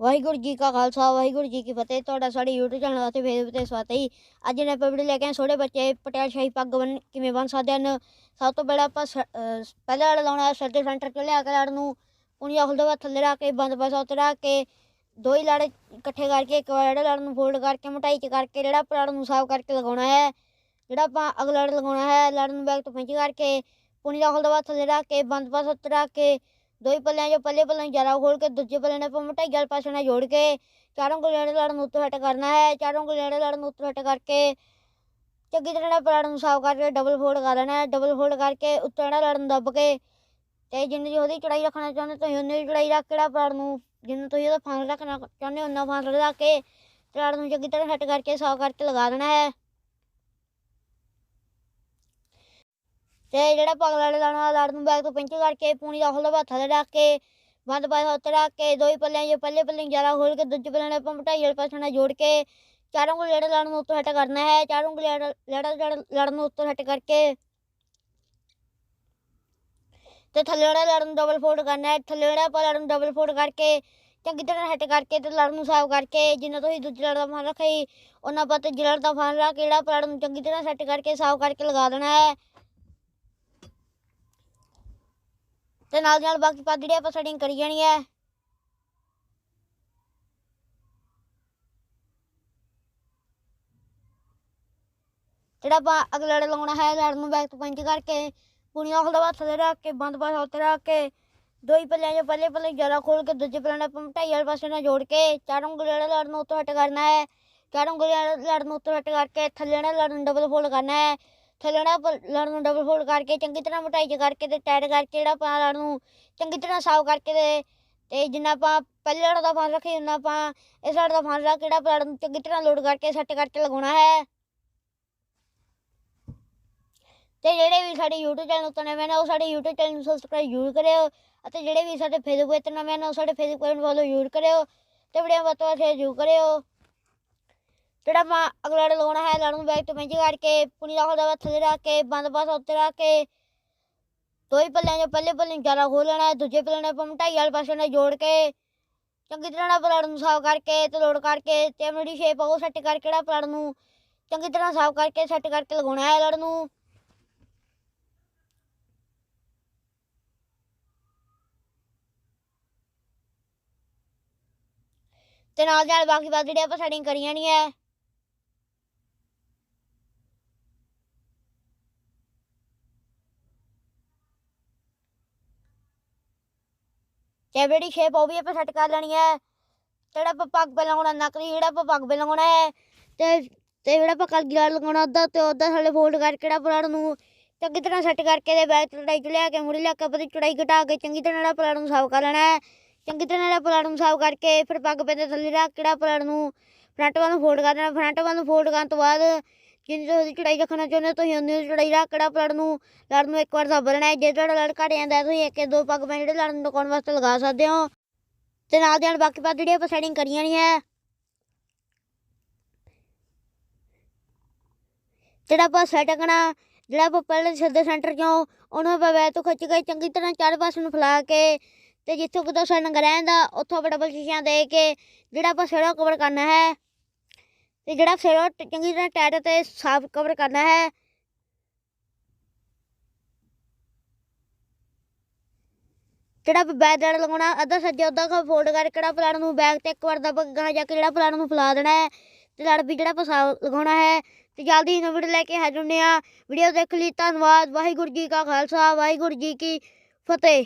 ਵਾਹਿਗੁਰੂ ਜੀ ਕਾ ਖਾਲਸਾ, ਵਾਹਿਗੁਰੂ ਜੀ ਕੀ ਫਤਿਹ। ਤੁਹਾਡਾ ਸਾਡੇ YouTube ਚੈਨਲ ਅਤੇ ਫੇਸਬੁੱਕ ਤੇ ਸਵਾਗਤ ਹੈ ਜੀ। ਅੱਜ ਨੇ ਆਪਾਂ ਵੀਡੀਓ ਲੈ ਕੇ ਆਏ ਛੋਟੇ ਬੱਚੇ ਪਟਿਆਲ ਸ਼ਾਹੀ ਪੱਗ ਬਣ ਕਿਵੇਂ ਬਣ ਸਕਦੇ ਹਨ? ਸਭ ਤੋਂ ਪਹਿਲਾਂ ਆਪਾਂ ਸ- ਪਹਿਲਾ ਲੜ ਲਾਉਣਾ ਸਰਦੇ ਸੈਂਟਰ ਤੋਂ ਲਿਆ ਕੇ ਲੜ ਨੂੰ ਪੁਣੀਆ ਖੁੱਲਦਾ ਬਾਅਦ ਥੱਲੇ ਰੱਖ ਕੇ, ਬੰਦ ਪਾਸਾ ਉੱਤੇ ਰੱਖ ਕੇ, ਦੋ ਹੀ ਲੜ ਇਕੱਠੇ ਕਰਕੇ, ਇੱਕ ਵਾਰ ਜਿਹੜਾ ਲੜ ਨੂੰ ਫੋਲਡ ਕਰਕੇ, ਮੋਟਾਈ ਚ ਕਰਕੇ, ਜਿਹੜਾ ਆਪਾਂ ਲੜ ਨੂੰ ਸਾਫ਼ ਕਰਕੇ ਲਗਾਉਣਾ ਹੈ, ਜਿਹੜਾ ਆਪਾਂ ਅਗਲਾ ਲੜ ਲਗਾਉਣਾ ਹੈ, ਲੜ ਨੂੰ ਬੈਕ ਤੋਂ ਪਿੰਚ ਕਰਕੇ ਪੁਣੀਆ ਖੁੱਲਦਾ ਬਾਅਦ ਥੱਲੇ ਰੱਖ ਕੇ, ਬੰਦ ਪਾਸਾ ਉੱਤੇ ਰੱਖ ਕੇ ਦੋ ਹੀ ਪੱਲਿਆਂ 'ਚ ਪੱਲੇ ਪੱਲੇ ਜਰਾ ਖੋਲ ਕੇ ਦੂਜੇ ਪੱਲੇ ਨੇ ਆਪਾਂ ਮੋਟਾਈ ਵਾਲੇ ਪਾਸੇ ਨਾਲ ਜੋੜ ਕੇ ਚਾਰੋਂ ਗੁਲਿਆਂ ਦੇ ਲੜ ਨੂੰ ਉੱਤੋਂ ਹਟ ਕਰਨਾ ਹੈ, ਚਾਰੋਂ ਗੁਲਿਆਂ ਦੇ ਲੜ ਨੂੰ ਉੱਤੋਂ ਹਟ ਕਰਕੇ ਚੰਗੀ ਤਰ੍ਹਾਂ ਨਾਲ ਪਲਾਟ ਨੂੰ ਸਾਫ਼ ਕਰਕੇ ਡਬਲ ਫੋਲਡ ਕਰ ਲੈਣਾ ਹੈ ਡਬਲ ਫੋਲਡ ਕਰਕੇ ਉੱਤੋਂ ਜਿਹੜਾ ਲੜਨ ਨੂੰ ਦੱਬ ਕੇ ਤੇ ਜਿੰਨੀ ਦੀ ਉਹਦੀ ਚੜਾਈ ਰੱਖਣਾ ਚਾਹੁੰਦੇ ਤੁਸੀਂ ਉਨੀ ਦੀ ਚੜਾਈ ਰੱਖ ਕੇ ਜਿਹੜਾ ਪਲਾਟ ਨੂੰ, ਜਿੰਨਾ ਤੁਸੀਂ ਉਹਦਾ ਫਾਂਸ ਰੱਖਣਾ ਚਾਹੁੰਦੇ ਹੋ ਉਨਾ ਫਾਂਸ ਰੱਖ ਕੇ ਪਲਾਟ ਨੂੰ ਚੰਗੀ ਤਰ੍ਹਾਂ ਸੈੱਟ ਕਰਕੇ ਸਾਫ਼ ਕਰਕੇ ਲਗਾ ਦੇਣਾ ਹੈ। ਤੇ ਜਿਹੜਾ ਪਗਲਾ ਲਾਣਾ ਲੜ ਨੂੰ ਬੈਗ ਤੋਂ ਪਿੰਚ ਕਰਕੇ ਪੂਣੀ ਦਾ ਹੱਥ ਥੱਲੇ ਰੱਖ ਕੇ, ਬੰਦ ਪਾਸ ਉੱਤੇ ਰੱਖ ਕੇ ਦੋ ਹੀ ਪੱਲਿਆਂ ਜੋ ਪੱਲੇ ਪੱਲੇ ਜ਼ਿਆਦਾ ਖੋਲ ਕੇ ਦੂਜੇ ਪੱਲੇ ਨੇ ਆਪਾਂ ਮਟਾਈ ਵਾਲੇ ਪਾਸੇ ਨਾਲ ਜੋੜ ਕੇ ਚਾਰੋਂ ਕੋਲ ਜਿਹੜਾ ਲੜ ਨੂੰ ਉੱਤੋਂ ਹਟ ਕਰਨਾ ਹੈ, ਚਾਰੋਂ ਕੋਲ ਲੜ ਲੜ ਨੂੰ ਉੱਤੋਂ ਹਟ ਕਰਕੇ ਤੇ ਥੱਲੇ ਵਾਲਾ ਲੜਨ ਨੂੰ ਡਬਲ ਫੋਲਡ ਕਰਨਾ ਹੈ, ਥੱਲੇ ਵਾਲਾ ਆਪਾਂ ਲੜ ਨੂੰ ਡਬਲ ਫੋਲਡ ਕਰਕੇ ਚੰਗੀ ਤਰ੍ਹਾਂ ਹਟ ਕਰਕੇ ਤੇ ਲੜਨ ਨੂੰ ਸਾਫ਼ ਕਰਕੇ ਜਿੰਨਾ ਤੁਸੀਂ ਦੂਜੇ ਲੜ ਦਾ ਫਾਨ ਰੱਖਿਆ ਸੀ, ਉਹਨਾਂ ਪਾ ਤੇ ਲੜ ਦਾ ਫਾਨ ਰੱਖ ਕੇ ਜਿਹੜਾ ਆਪਾਂ ਲੜ ਨੂੰ ਚੰਗੀ ਤਰ੍ਹਾਂ ਸੈੱਟ ਕਰਕੇ ਸਾਫ਼ ਕਰਕੇ ਲਗਾ ਦੇਣਾ ਹੈ। ਤੇ ਨਾਲ ਦੀ ਨਾਲ ਬਾਕੀ ਪੱਗ ਜਿਹੜੀ ਆਪਾਂ ਸੈਟਿੰਗ ਕਰੀ ਜਾਣੀ ਹੈ। ਜਿਹੜਾ ਆਪਾਂ ਅਗਲਾ ਲੜ ਲਾਉਣਾ ਹੈ ਲੜ ਨੂੰ ਬੈਕ ਤੋਂ ਪੰਚ ਕਰਕੇ ਪੁਣੀਆਂ ਖੁੱਲਦਾ ਵਾ ਥੱਲੇ ਰੱਖ ਕੇ, ਬੰਦ ਪਾਸ ਉੱਤੇ ਰੱਖ ਕੇ ਦੋ ਹੀ ਪੱਲਿਆਂ ਜੋ ਪੱਲੇ ਪੱਲੇ ਜਰਾ ਖੋਲ ਕੇ, ਦੂਜੇ ਪੱਲੇ ਨਾਲ ਆਪਾਂ ਢਾਈ ਵਾਲੇ ਪਾਸੇ ਨਾਲ ਜੋੜ ਕੇ, ਚਾਰ ਉਂਗਲੀ ਵਾਲੇ ਲੜ ਨੂੰ ਉੱਤੋਂ ਹਟ ਕਰਨਾ ਹੈ। ਚਾਰ ਉਂਗਲੀ ਵਾਲੇ ਲੜ ਨੂੰ ਉੱਤੋਂ ਹਟ ਕਰਕੇ ਥੱਲੇ ਵਾਲੇ ਲੜ ਨੂੰ ਡਬਲ ਫੋਲਡ ਕਰਨਾ ਹੈ। ਥੱਲੇ ਵਾਲਾ ਲੜ ਨੂੰ ਡਬਲ ਫੋਲਡ ਕਰਕੇ, ਚੰਗੀ ਤਰ੍ਹਾਂ ਮੋਟਾਈ ਚ ਕਰਕੇ ਤੇ ਟਾਈਟ ਕਰਕੇ ਜਿਹੜਾ ਆਪਾਂ ਲੜ ਨੂੰ ਚੰਗੀ ਤਰ੍ਹਾਂ ਸਾਫ਼ ਕਰਕੇ ਤੇ ਤੇ ਜਿੰਨਾ ਆਪਾਂ ਪਹਿਲੇ ਲੜ ਦਾ ਫਾਨ ਰੱਖੀ ਉਹਨਾਂ ਆਪਾਂ ਇਸ ਲੜ ਦਾ ਫਾਨ ਰੱਖ ਕੇ ਜਿਹੜਾ ਲੜ ਨੂੰ ਚੰਗੀ ਤਰ੍ਹਾਂ ਲੋਡ ਕਰਕੇ ਸੈੱਟ ਕਰਕੇ ਲਗਾਉਣਾ ਹੈ। ਤੇ ਜਿਹੜੇ ਵੀ ਸਾਡੇ YouTube ਚੈਨਲ ਉੱਤੇ ਨਵੇਂ ਨੇ, ਉਹ ਸਾਡੇ YouTube ਚੈਨਲ ਨੂੰ ਸਬਸਕ੍ਰਾਈਬ ਜ਼ਰੂਰ ਕਰਿਓ ਅਤੇ ਜਿਹੜੇ ਵੀ ਸਾਡੇ Facebook ਉੱਤੇ ਨਵੇਂ ਨੇ, ਉਹ ਸਾਡੇ Facebook ਨੂੰ ਫੋਲੋ ਜ਼ਰੂਰ ਕਰਿਓ ਤੇ ਵੀਡੀਓ ਵੱਧ ਤੋਂ ਵੱਧ ਸ਼ੇਅਰ ਜ਼ਰੂਰ ਕਰਿਓ। ਜਿਹੜਾ ਆਪਾਂ ਅਗਲਾ ਲੜ ਲਗਾਉਣਾ ਹੈ ਲੜ ਨੂੰ ਬੈਕ ਤੋਂ ਪਿੰਚ ਕਰਕੇ ਪੁਣੀ ਦਾ ਹੋਦਾ ਥੱਲੇ ਰੱਖ ਕੇ, ਬੰਦ ਪਾਸਾ ਉੱਤੇ ਰੱਖ ਕੇ ਦੋ ਹੀ ਪੱਲਿਆਂ ਜੋ ਪਹਿਲੇ ਪੱਲੇ ਨੂੰ ਜ਼ਿਆਦਾ ਖੋਲ ਲੈਣਾ ਹੈ ਦੂਜੇ ਪੱਲੇ ਨੇ ਆਪਾਂ ਢਾਈ ਵਾਲੇ ਪਾਸੇ ਨਾਲ ਜੋੜ ਕੇ, ਚੰਗੀ ਤਰ੍ਹਾਂ ਨਾਲ ਪਲਾਟ ਨੂੰ ਸਾਫ਼ ਕਰਕੇ ਤੇ ਲੋਡ ਕਰਕੇ ਤੇ ਆਪਣੀ ਸ਼ੇਪ ਉਹ ਸੈੱਟ ਕਰਕੇ ਜਿਹੜਾ ਪਲਾਟ ਨੂੰ ਚੰਗੀ ਤਰ੍ਹਾਂ ਸਾਫ਼ ਕਰਕੇ ਸੈੱਟ ਕਰਕੇ ਲਗਾਉਣਾ ਹੈ ਲੜ ਨੂੰ। ਤੇ ਨਾਲ ਨਾਲ ਬਾਕੀ ਬਾਤ ਜਿਹੜੀ ਆਪਾਂ ਸੈਟਿੰਗ ਕਰੀ ਜਾਣੀ ਹੈ। ਤੇ ਜਿਹੜੀ ਸ਼ੇਪ ਉਹ ਵੀ ਆਪਾਂ ਸੈੱਟ ਕਰ ਲੈਣੀ ਹੈ। ਜਿਹੜਾ ਆਪਾਂ ਪੱਗ ਪਹਿਲਾਂ ਲਾਉਣਾ, ਨੱਕ ਜਿਹੜਾ ਆਪਾਂ ਪੱਗ ਪਹਿਲਾਂ ਲਾਉਣਾ ਹੈ, ਤੇ ਤੇ ਜਿਹੜਾ ਆਪਾਂ ਕੱਲ ਨਾਲ ਲਗਾਉਣਾ, ਅੱਧਾ ਤੇ ਅੱਧਾ ਥੱਲੇ ਫੋਲਡ ਕਰਕੇ ਜਿਹੜਾ ਪਲਾਟ ਨੂੰ ਚੰਗੀ ਤਰ੍ਹਾਂ ਸੈੱਟ ਕਰਕੇ ਤੇ ਬੈਕ ਚੜਾਈ ਚ ਲਿਆ ਕੇ, ਮੁੜੀ ਲਿਆ ਕੇ ਆਪਣੀ ਚੜਾਈ ਘਟਾ ਕੇ ਚੰਗੀ ਤਰ੍ਹਾਂ ਨਾਲ ਪਲਾਟ ਨੂੰ ਸਾਫ਼ ਕਰ ਲੈਣਾ ਹੈ। ਚੰਗੀ ਤਰ੍ਹਾਂ ਨਾਲ ਪਲਾਟ ਨੂੰ ਸਾਫ਼ ਕਰਕੇ ਫਿਰ ਪੱਗ ਪੈਂਦੇ ਥੱਲੇ ਰੱਖ ਕਿਹੜਾ ਜਿਹੜਾ ਪਲਾਟ ਨੂੰ ਫਰੰਟ ਵੱਲ ਨੂੰ ਫੋਲਡ ਕਰ ਦੇਣਾ। ਫਰੰਟ ਵੱਲ ਨੂੰ ਫੋਲਡ ਕਰਨ ਤੋਂ ਬਾਅਦ ਜਿੰਨੀ ਤੁਸੀਂ ਚੜਾਈ ਰੱਖਣਾ ਚਾਹੁੰਦੇ ਹੋ, ਤੁਸੀਂ ਉਨੀ ਚੜਾਈ ਰੱਖ ਕਿਹੜਾ ਨੂੰ ਲੜ ਨੂੰ ਇੱਕ ਵਾਰ ਦੱਬ ਲੈਣਾ ਹੈ ਜੇ ਤੁਹਾਡਾ ਲੜ ਘਟ ਜਾਂਦਾ ਤੁਸੀਂ ਇੱਕ ਦੋ ਪੱਗ ਪੈਣ ਜਿਹੜੇ ਲੜਨ ਨੂੰ ਲਗਾਉਣ ਵਾਸਤੇ ਲਗਾ ਸਕਦੇ ਹੋ? ਤੇ ਨਾਲ ਦੀ ਨਾਲ ਬਾਕੀ ਪੱਗ ਜਿਹੜੀ ਆਪਾਂ ਸੈਟਿੰਗ ਕਰੀਆਂ ਨਹੀਂ ਹੈ। ਜਿਹੜਾ ਆਪਾਂ ਸੈਟ ਕਰਨਾ ਜਿਹੜਾ ਆਪਾਂ ਪਹਿਲੇ ਸਿੱਧੇ ਸੈਂਟਰ ਚੋਂ, ਉਹਨੂੰ ਆਪਾਂ ਵੈ ਤੋਂ ਖਿੱਚ ਕੇ ਚੰਗੀ ਤਰ੍ਹਾਂ ਚਾਰੇ ਪਾਸੇ ਨੂੰ ਫੈਲਾ ਕੇ ਤੇ ਜਿੱਥੋਂ ਕਿਤੋਂ ਸਾਨੂੰ ਰਹਿੰਦਾ, ਉੱਥੋਂ ਆਪਾਂ ਡਬਲ ਸ਼ੀਸ਼ਿਆਂ ਦੇ ਕੇ ਜਿਹੜਾ ਆਪਾਂ ਸਿਰੋਂ ਕਵਰ ਕਰਨਾ ਹੈ। ਤੇ ਜਿਹੜਾ ਸਿਰੋਂ ਟ- ਚੰਗੀ ਤਰ੍ਹਾਂ ਟੈਟ ਤੇ ਸਾਫ਼ ਕਵਰ ਕਰਨਾ ਹੈ। ਜਿਹੜਾ ਆਪਾਂ ਬੈਕ ਲਗਾਉਣਾ, ਅੱਧਾ ਸੱਜਾ ਅੱਧਾ ਖਾ ਫੋਲਡ ਕਰਕੇ ਕਿਹੜਾ ਪਲਾਨ ਨੂੰ ਬੈਗ ਤੇ ਇੱਕ ਵਾਰ ਦਾ ਗਾਂ ਜਾ ਕੇ ਜਿਹੜਾ ਪਲਾਨ ਨੂੰ ਫੈਲਾ ਦੇਣਾ ਹੈ। ਤੇ ਲੜ ਵੀ ਜਿਹੜਾ ਆਪਾਂ ਲਗਾਉਣਾ ਹੈ। ਤੇ ਜਲਦੀ ਹੀ ਵੀਡੀਓ ਲੈ ਕੇ ਹਾਜ਼ਰ ਹੁੰਦੇ ਹਾਂ। ਵੀਡੀਓ ਦੇਖ ਲਈ, ਧੰਨਵਾਦ। ਵਾਹਿਗੁਰੂ ਜੀ ਕਾ ਖਾਲਸਾ, ਵਾਹਿਗੁਰੂ ਜੀ ਕੀ ਫਤਿਹ।